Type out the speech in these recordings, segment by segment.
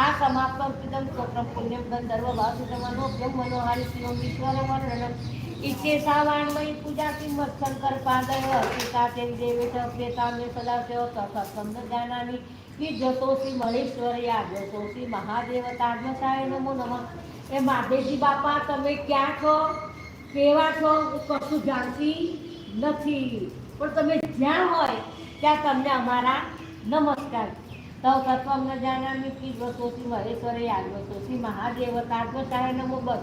આ સમાપ્તમ પિતમ સ્તોત્રમ પુણ્યમ ગંધર્વ વાસુદેવનોભ્યમ મનોહારી શિવમ ઈશ્વર વર્ણનમ ઇચ્છે સાવાણમયી પૂજાતિ મત્સંકર પાદય સીતા તેમ દેવે ચ પ્રેતામ્ય સદાશિવ તથમ જાનામિ વિજ્જતોષી મહેશ્વર યાજતોષી મહાદેવ તાજસાય નમો નમઃ. એ મહાદેવજી બાપા, તમે ક્યાં છો? કેવા છો? કશું જાણતી નથી. પણ તમે જ્યાં હોય ત્યાં તમને અમારા નમસ્કાર. તવ તત્વમ ન જાનામી કી વસોસી મહેશ્વરે યાગવસોસી મહાદેવ તાજસાય નમો બસ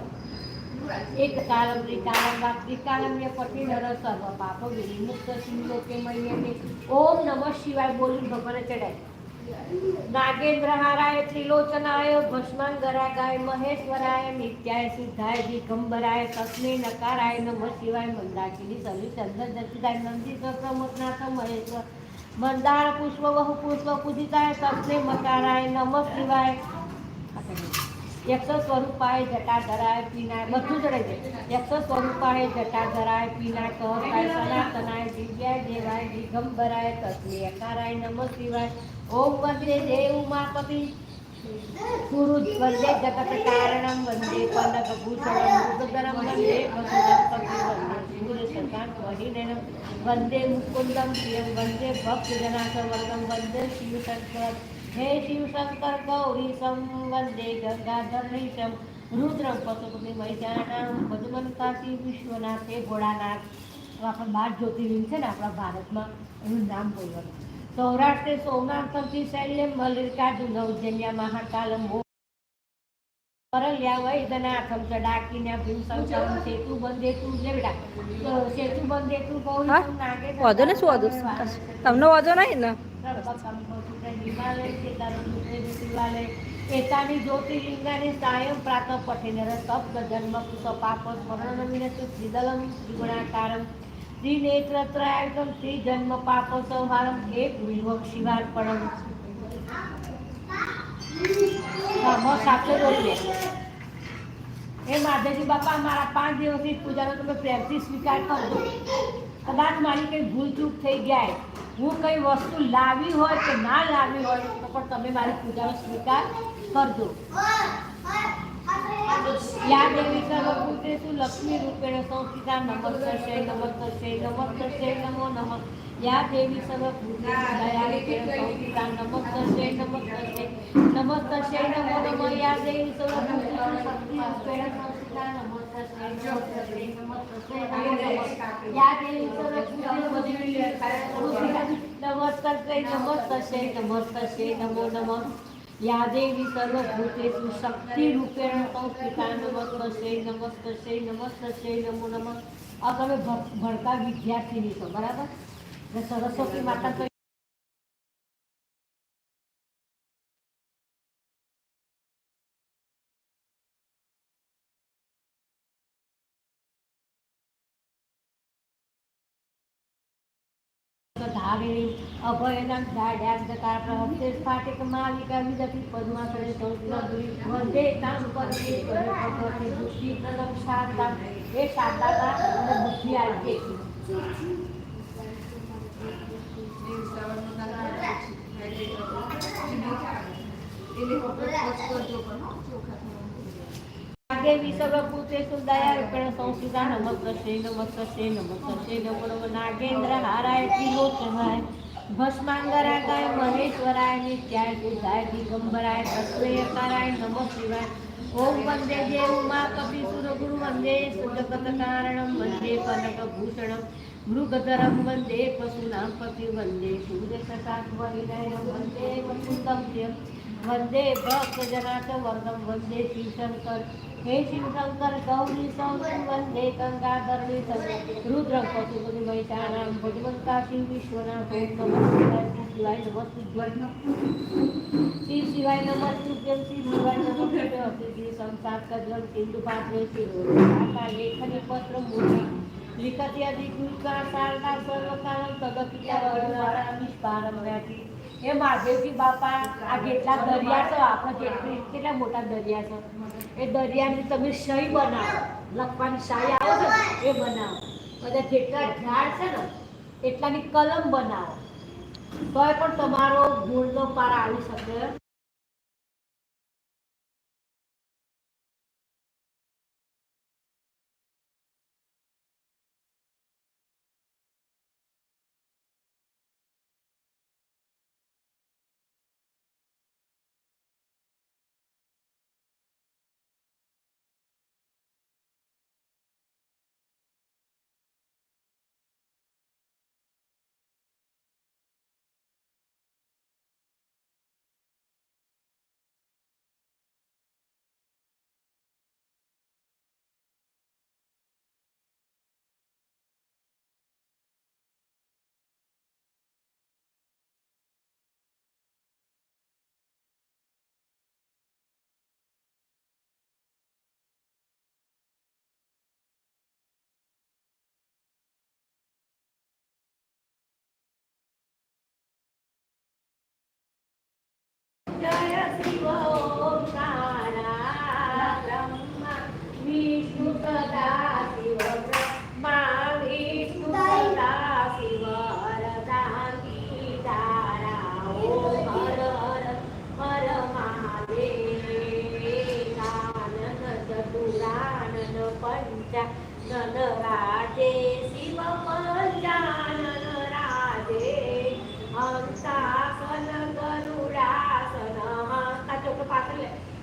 એક કાલમ ત્રિકાલમ વા ત્રિકાલમ ય પતિ નર, સર્વ પાપ વિમુક્ત શિવલોકે મય્યમે ઓમ નમઃ શિવાય બોલી ભગવાને ચડાય નાગેન્દ્ર હારાય, ત્રિલોચનાય ભસ્માંગરાગાય મહેશ્વરાય, નિત્યાય સિદ્ધાય દિગંબરાય, તસ્મે નકારાય, નમઃ શિવાય, મંદાકિની, સવી, ચંદ્ર દર્શિતાય નંદી પ્રમોદનાથ મહેશ્વર મંદાર પુષ્પ વહુ પુષ્પ પૂજિતાય સસ્ને મકારાય નમઃ શિવાય યક્ષ સ્વરૂપાય જટાધરાય પીનાય, બધું જ ચડાઈ જાય યક્ષ સ્વરૂપાય જટાધરાય પીનાય કહકાય સનાતનાય, દિવ્યાય, દેવાય, દિગંબરાય તસ્મે અકારાય નમઃ શિવાય. ઓમ વંદે દેવ ઉમાપતિ ગુરુ વંદે જગત કારણમ વંદે પનક ભૂષણમ મૃગધરમ વંદે વસુધમ પતિ વંદે. મુકુંદમ પ્રિયમ, વંદે ભક્ત જનાથવર્ગમ વંદે શિવ શંકર હે શિવ શંકર ગૌરી સમ વંદે ગંગાધરીશમ રુદ્રમ પશુપતિ મૈજાનમ ભજમંતાસી વિશ્વનાથે ભોળાનાથ. તો આપણા બાર જ્યોતિર્લિંગ છે ને આપણા ભારતમાં, એનું નામ બોલવાનું. સૌરાષ્ટ્રે સોમનાથથી શૈલ્યમ મલ્લિકાર્જુન ઉજ્જૈન્યા મહાકાલમ પરલ્યા વૈદનાથમ ચડાકીને ભીમશંકરમ સેતુ બંધે તું લે બેટા તો સેતુ બંધે તું કહો નાગે વાંધો ને શું વાંધો? તમને વાંધો નહીં ને? એતાની સાયમ સાયં પ્રાતઃ પઠેન સપ્ત જન્મ પાપ સ્મરણમિન ત્રિદલમ ત્રિગુણાકારમ ત્રિનેત્રત્રયાયુતમ ત્રિજન્મ પાપ સંહારમ એક વિભવ શિવાર્પણમ હા, બસ સાચો બોલીએ એ માધવજી બાપા, મારા પાંચ દિવસની પૂજાનો તમે પ્રેમથી સ્વીકાર કરજો કદાચ મારી કંઈ ભૂલ ચૂક થઈ જાય. હું કઈ વસ્તુ લાવી હોય કે ના લાવી હોય, તો પણ તમે મારી પૂજાનો સ્વીકાર કરજો. યા દેવી સર્વભૂતેષુ લક્ષ્મી રૂપેણ સંસ્થિતા નમસ્તસ્ય નમસ્તસ્ય નમસ્તસ્ય નમો નમઃ યા દેવી સર્વભૂતેષુ દયા રૂપેણ સંસ્થિતા નમસ્તસ્ય નમસ્તસ્ય નમસ્તસ્ય નમો નમઃ યા દેવી સર્વભૂતેષુ શક્તિ રૂપેણ સંસ્થિતા નમસ્તસ્ય નમસ્તસ્ય નમસ્તસ્ય નમો નમઃ યા દેવી સર્વભૂતેષુ નમસ્તસ્ય નમસ્તસ્ય નમસ્તસ્ય નમો નમઃ યા દેવી નમસ્ત શક્તિરૂપેણ નમસ્ત નમસ્તસ્ય નમસ્ત નમસ્તસ્ય નમો નમ. આ તમે ભણતા વિદ્યાર્થીની છો, બરાબર? સરસ્વતી માતા તો અભયનામ ધાડ્યાંધકાર પ્રહસ્તે સ્ફાટિક માલિકા વિદતિ પદ્માસને સંસ્કૃતિ વંદે તામ પદે ભગવતી બુદ્ધિ પ્રદમ શારદા એ શારદાતા અને બુદ્ધિ આજે દેવી સર્વભૂતેષુ દયારૂપેણ સંસ્થિતા નમસ્તસ્ય નમસ્તસ્ય નમસ્તસ્ય નમો નાગેન્દ્ર હારાય ત્રિલોચનાય ભસ્માંગરાગાય મહેશ્વરાય નિત્યાય સિદ્ધાય દિગંબરાય તસ્મયકારાય નમઃ શિવાય ઓમ વંદે દેવ ઉમાપતિ સુરગુરુ વંદે સુજગત કારણમ વંદે કનક ભૂષણમ મૃગધરમ વંદે પશુનામ પતિ વંદે સૂર્ય પ્રકાશ વરિનયનમ વંદે વસુંતમ પ્રિયમ વંદે હે શિવશંકર ગૌરી સૌરી વંદે ગંગાધરણી સર્વ રુદ્ર પશુપતિ મહિષાણામ ભગવંતા શિવ વિશ્વનાથ ઓમ નમઃ પાત્રે મૂર્તિ લિખતિ અધિકૃતા શારદા સર્વકાલમ તગપિતા વરવારા નિષ્પારમ વ્યાતી એ મહાદેવજી બાપા, આ જેટલા દરિયા છે, આપણે કેટલા મોટા દરિયા છે? એ દરિયાની તમે સહી બનાવો. લખવાની શાહી આવે છે એ બનાવો. બધા જેટલા ઝાડ છે ને, એટલાની કલમ બનાવો. તોય પણ તમારો ગુણનો પાર આવી શકે.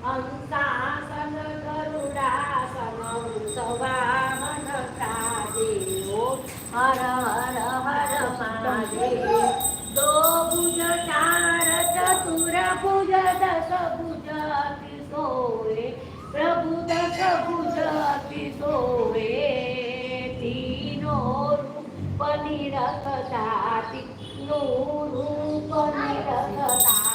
હંસાસન ગરુડાસન સવાહન રાજે હર હર હર મહાદેવ દો ભુજ ચાર ચતુર ભુજ દસ ભુજ સોએ પ્રભુ દસ ભુજ સોએ તીનો રૂપ નિરખતાતિ નું રૂપ નિરખતાતિ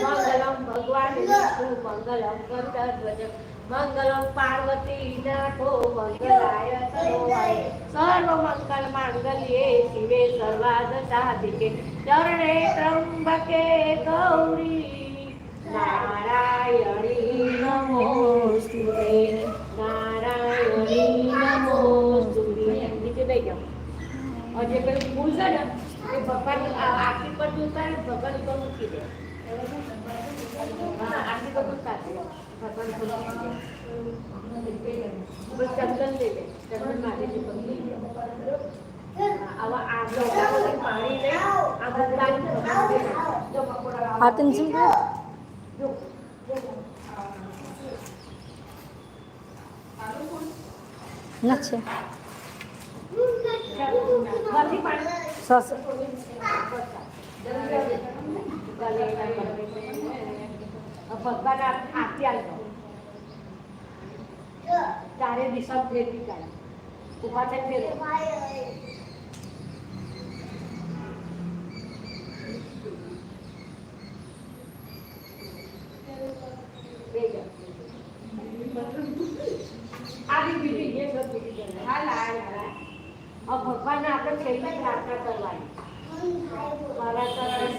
Mangalam Bhagwan Vishnu Mangalam Bhagwan Vishnu Mangalam Parvati નાથો મંગલાય સરોવાય સર્વ મંગલ માંગલ્યે શિવે સર્વાદ સાધિકે. ચરણે ત્રંબકે ગૌરી. નારાયણી નમોસ્તુતે નારાયણી નમોસ્તુતે નીચે લઈ જાઓ. और જે પેલું ફૂલ છે ને એ ભગવાન આરતી પર ઉતારે ભગવાન તો મૂકી દે. આરતી પર મૂકતા છે ભગવાન ઉપર મૂકી દે બસ ચંદન દે દે ચંદન માટેજી પર મૂકી દે હા, આવા આ ગંગામાંથી પાણી લઈ આ ભગવાન આપ્યા દે તારે વિષમ જો ભગવાન ફેરવી કાઢી ઊભા લાય હવે ભગવાનને આપણે છેલ્લી પ્રાર્થના કરવાની. મારા તરફ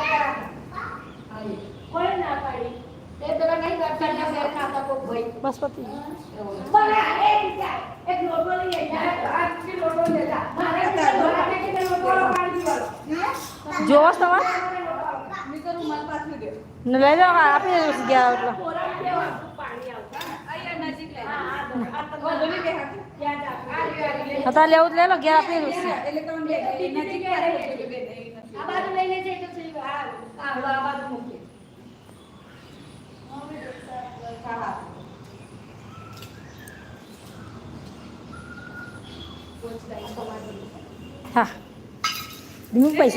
બસ પતી જોવો તમારે લઈ લો આપી દેજો ગયા એટલા હતા લેવું લઈ લો ઘેર આપી દેજો Hả, đi?